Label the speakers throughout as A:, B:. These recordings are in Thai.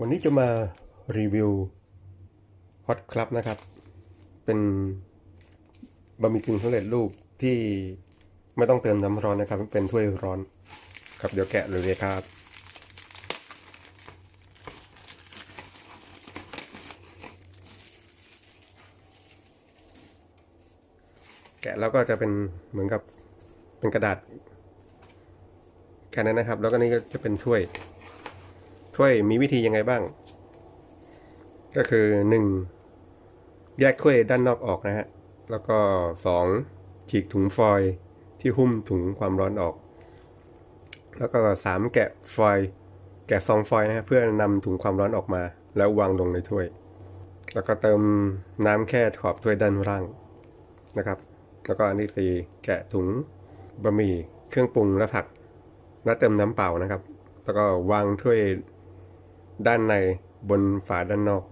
A: วันนี้จะมารีวิวฮอตคลับนะครับ เป็นบะหมี่กึ่งสำเร็จรูปที่ไม่ต้องเติมน้ำร้อนนะครับ เป็นถ้วยร้อนครับเดี๋ยวแกะเลยเลยครับ แกะแล้วก็จะเป็นเหมือนกับเป็นกระดาษแค่นั้นนะครับ แล้วก็นี่ก็จะเป็นถ้วย ถ้วยมีวิธียังไงบ้าง ก็คือหนึ่งแยกถ้วยด้านนอกออกนะฮะ แล้วก็สองฉีกถุงฟอยล์ที่หุ้มถุงความร้อนออก แล้วก็สามแกะฟอยล์แกะซองฟอยล์นะฮะเพื่อนำถุงความร้อนออกมา แล้ววางลงในถ้วย แล้วก็เติมน้ำแค่ขอบถ้วยด้านล่างนะครับ แล้วก็อันที่สี่แกะถุงบะหมี่เครื่องปรุงและผักแล้วเติมน้ำเปล่านะครับ แล้วก็วางถ้วย ด้านในบนฝาด้านนอก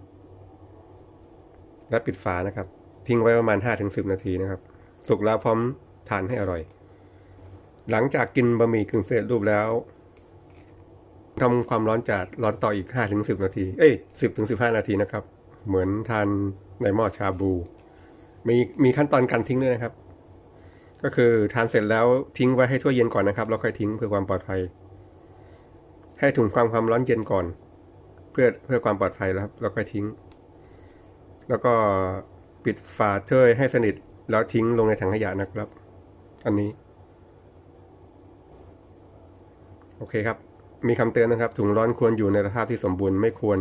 A: และปิดฝานะครับ ทิ้งไว้ประมาณ 5-10 นาทีนะครับ สุกแล้วพร้อมทานให้อร่อย หลังจากกินบะหมี่กึ่งสำเร็จรูปแล้วทำความร้อนจัดร้อนต่ออีก 5-10 นาที เอ้ย 10-15 นาทีนะครับ เหมือนทานในหม้อชาบู มีมีขั้นตอนการทิ้งด้วยนะครับ ก็คือทานเสร็จแล้วทิ้งไว้ให้ถ้วยเย็นก่อนนะครับ แล้วค่อยทิ้งเพื่อความปลอดภัย ให้ถุงความความร้อนเย็นก่อน เพื่อเพื่อความปลอดภัยแล้วครับ แล้วค่อยทิ้ง แล้วก็ปิดฝาถ้วยให้สนิท แล้วทิ้งลงในถังขยะนะครับ อันนี้ โอเคครับ มีคำเตือนนะครับ ถุงร้อนควรอยู่ในสภาพที่สมบูรณ์ไม่ควร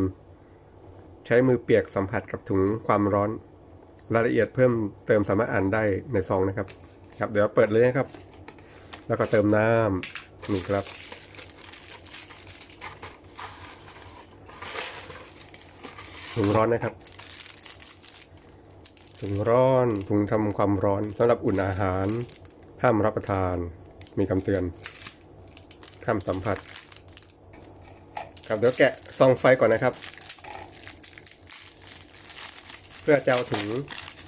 A: ใช้มือเปียกสัมผัสกับถุงความร้อน รายละเอียดเพิ่มเติมสามารถอ่านได้ในซองนะครับ ครับ เดี๋ยวเปิดเลยนะครับ แล้วก็เติมน้ำนี่ครับ ถุงร้อนนะครับ ถุงร้อน ถุงทำความร้อนสำหรับอุ่นอาหาร ห้ามรับประทาน มีคำเตือนห้ามสัมผัส ครับเดี๋ยวแกะซองไฟก่อนนะครับ เพื่อจะเอาถุง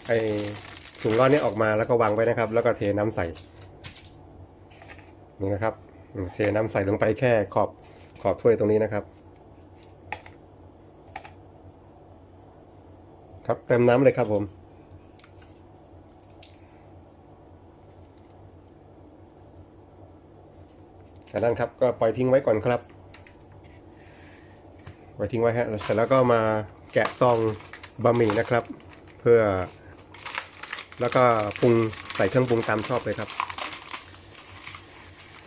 A: ไอถุงร้อนนี้ออกมาแล้วก็วางไว้นะครับ แล้วก็เทน้ำใส่ นี่นะครับ เทน้ำใส่ลงไปแค่ขอบขอบถ้วยตรงนี้นะครับ ครับเติมน้ำเลยครับผมจากนั้นครับก็ปล่อยทิ้งไว้ก่อนครับ ปล่อยทิ้งไว้ฮะเสร็จแล้วก็มาแกะซองบะหมี่นะครับ เพื่อ แล้วก็ปรุงใส่เครื่องปรุงตามชอบเลยครับ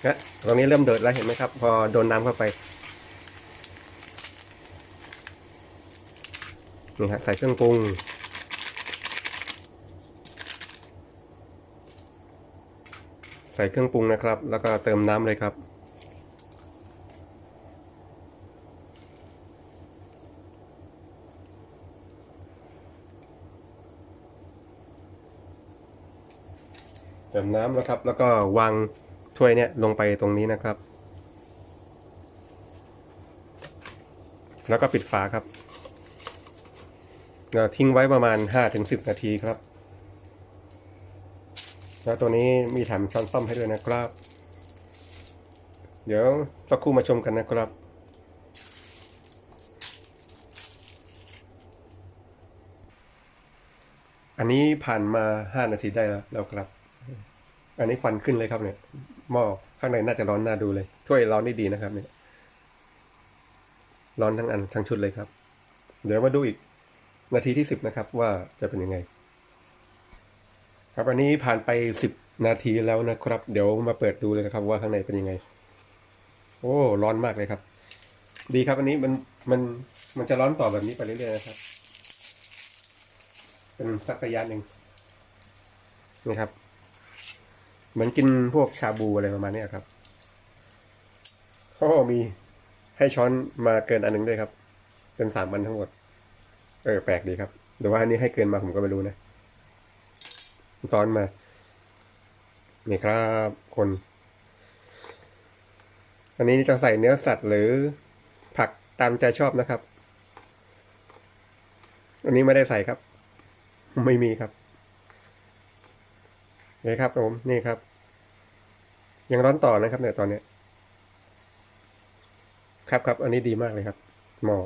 A: นะตรงนี้เริ่มเดือดแล้วเห็นไหมครับ พอโดนน้ำเข้าไป นี่ฮะใส่เครื่องปรุงใส่เครื่องปรุงนะครับ แล้วก็เติมน้ำเลยครับ เติมน้ำนะครับ แล้วก็วางถ้วยเนี่ยลงไปตรงนี้นะครับ แล้วก็ปิดฝาครับ ทิ้งไว้ประมาณ 5-10 นาทีครับแล้วตัวนี้มีแถมช้อนซ่อมให้ด้วยนะครับ เดี๋ยวสักครู่มาชมกันนะครับ อันนี้ผ่านมา 5 นาทีได้แล้วแล้วครับ อันนี้ควันขึ้นเลยครับเนี่ย หม้อข้างในน่าจะร้อนน่าดูเลย ถ้วยร้อนได้ดีนะครับเนี่ย ร้อนทั้งอันทั้งชุดเลยครับ เดี๋ยวมาดูอีก นาทีที่สิบนะครับว่าจะเป็นยังไง ครับอันนี้ผ่านไปสิบนาทีแล้วนะครับ เดี๋ยวมาเปิดดูเลยนะครับ ว่าข้างในเป็นยังไง โอ้ร้อนมากเลยครับ ดีครับอันนี้มันมันมันจะร้อนต่อแบบนี้ไปเรื่อยๆนะครับ เป็นสักระยะหนึ่งนี่ครับเหมือนกินพวกชาบูอะไรประมาณนี้ครับโอ้มีให้ช้อนมาเกินอันหนึงด้วยครับ เป็นสามอันทั้งหมด เออแปลกดีครับ แต่ว่าอันนี้ให้เกินมาผมก็ไม่รู้นะซ้อนมา นี่ครับคน อันนี้จะใส่เนื้อสัตว์หรือผักตามใจชอบนะครับ อันนี้ไม่ได้ใส่ครับ ไม่มีครับนี่ครับผมนี่ครับ ยังร้อนต่อนะครับเนี่ยตอนเนี้ยครับครับ อันนี้ดีมากเลยครับหม้อ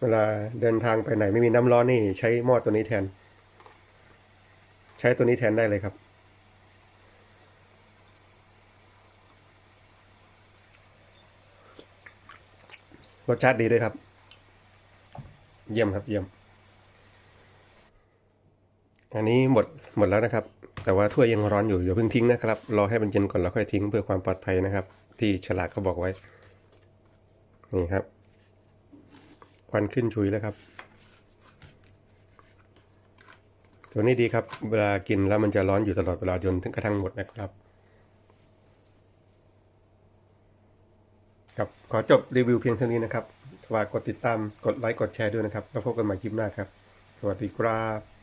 A: เวลาเดินทางไปไหนไม่มีน้ำร้อนนี่ ใช้หม้อตัวนี้แทน ใช้ตัวนี้แทนได้เลยครับ รสชาติดีด้วยครับ เยี่ยมครับเยี่ยม อันนี้หมดหมดแล้วนะครับ แต่ว่าถ้วยยังร้อนอยู่อย่าเพิ่งทิ้งนะครับ รอให้มันเย็นก่อนแล้วค่อยทิ้งเพื่อความปลอดภัยนะครับ ที่ฉลากเขาบอกไว้ นี่ครับ ควันขึ้นชุยแล้วครับ ตัวนี้ดีครับ เวลากินแล้วมันจะร้อนอยู่ตลอดเวลาจนถึงกระทั่งหมดนะครับ ครับขอจบรีวิวเพียงเท่านี้นะครับฝากกดติดตามกดไลค์กดแชร์ด้วยนะครับ แล้วพบกันใหม่คลิปหน้าครับ สวัสดีครับ